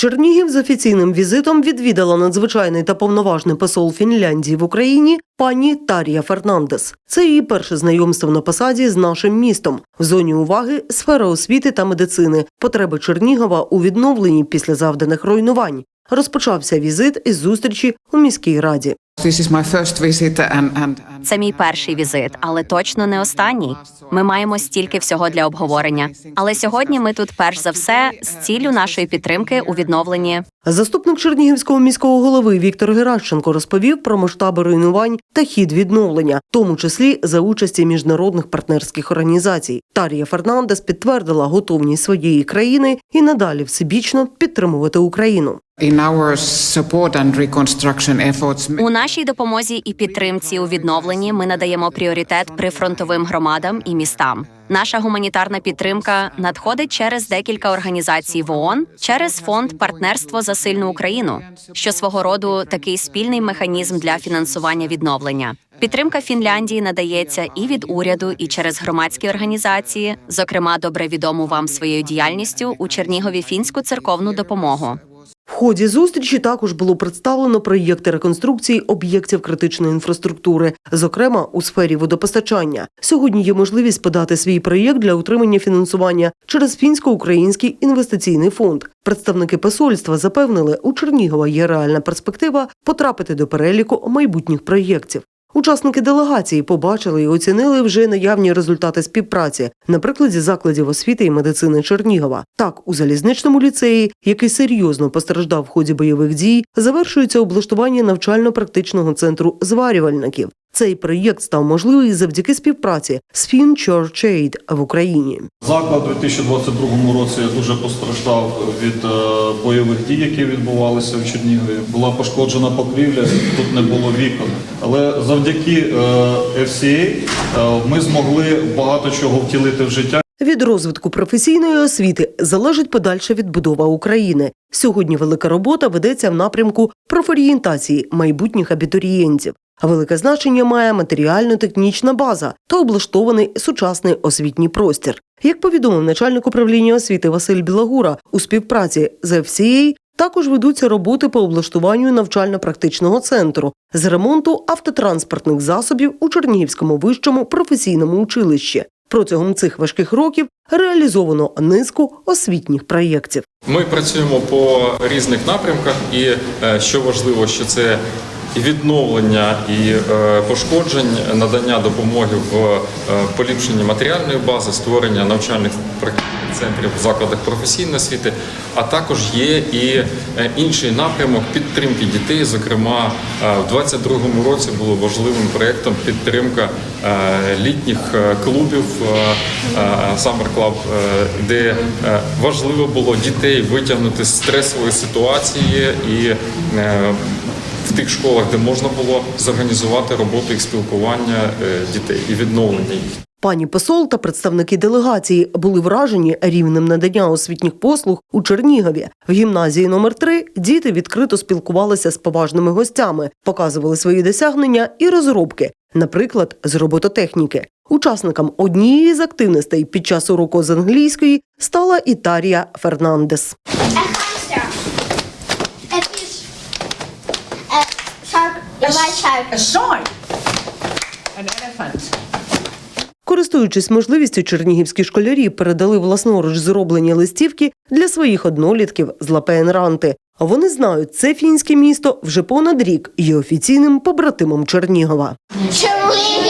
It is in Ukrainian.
Чернігів з офіційним візитом відвідала надзвичайний та повноважний посол Фінляндії в Україні пані Тарія Фернандес. Це її перше знайомство на посаді з нашим містом. В зоні уваги сфера освіти та медицини, потреби Чернігова у відновленні після завданих руйнувань. Розпочався візит із зустрічі у міській раді. This is my first visit and, and, and Це мій перший візит, але точно не останній. Ми маємо стільки всього для обговорення. Але сьогодні ми тут перш за все з ціллю нашої підтримки у відновленні. Заступник Чернігівського міського голови Віктор Геращенко розповів про масштаби руйнувань та хід відновлення, в тому числі за участі міжнародних партнерських організацій. Тарія Фернандес підтвердила готовність своєї країни і надалі всебічно підтримувати Україну. У нашій допомозі і підтримці у відновленні ми надаємо пріоритет прифронтовим громадам і містам. Наша гуманітарна підтримка надходить через декілька організацій в ООН, через фонд партнерство за сильну Україну, що свого роду такий спільний механізм для фінансування відновлення. Підтримка Фінляндії надається і від уряду, і через громадські організації, зокрема, добре відому вам своєю діяльністю у Чернігові фінську церковну допомогу. Ході зустрічі також було представлено проєкти реконструкції об'єктів критичної інфраструктури, зокрема у сфері водопостачання. Сьогодні є можливість подати свій проєкт для отримання фінансування через фінсько-український інвестиційний фонд. Представники посольства запевнили, у Чернігова є реальна перспектива потрапити до переліку майбутніх проєктів. Учасники делегації побачили і оцінили вже наявні результати співпраці на прикладі закладів освіти і медицини Чернігова. Так, у залізничному ліцеї, який серйозно постраждав в ході бойових дій, завершується облаштування навчально-практичного центру зварювальників. Цей проєкт став можливий завдяки співпраці з Church Aid в Україні. Заклад у 2022 році дуже постраждав від е, бойових дій, які відбувалися в Чернігові. Була пошкоджена покрівля, тут не було вікон. Але завдяки е, FCA е, ми змогли багато чого втілити в життя. Від розвитку професійної освіти залежить подальша відбудова України. Сьогодні велика робота ведеться в напрямку профорієнтації майбутніх абітурієнтів. Велике значення має матеріально-технічна база та облаштований сучасний освітній простір. Як повідомив начальник управління освіти Василь Білагура, у співпраці з FCA також ведуться роботи по облаштуванню навчально-практичного центру з ремонту автотранспортних засобів у Чернігівському вищому професійному училищі. Протягом цих важких років реалізовано низку освітніх проєктів. Ми працюємо по різних напрямках, і е, що важливо, що це відновлення і е, пошкоджень, надання допомоги в е, поліпшенні матеріальної бази, створення навчальних практичних центрів в закладах професійної освіти, а також є і е, інший напрямок підтримки дітей. Зокрема, е, в 2022 році було важливим проєктом підтримка е, літніх клубів Summer Club, де важливо було дітей витягнути з стресової ситуації і в тих школах, де можна було зорганізувати роботу їх спілкування дітей і відновлення їх. Пані посол та представники делегації були вражені рівнем надання освітніх послуг у Чернігові. В гімназії номер 3 діти відкрито спілкувалися з поважними гостями, показували свої досягнення і розробки, наприклад, з робототехніки. Учасникам однієї з активностей під час уроку з англійської стала Ітарія Фернандес. An elephant. Користуючись можливістю, чернігівські школярі передали власноруч зроблені листівки для своїх однолітків з Лапенранти. А Вони знають, це фінське місто вже понад рік є офіційним побратимом Чернігова. Чернігів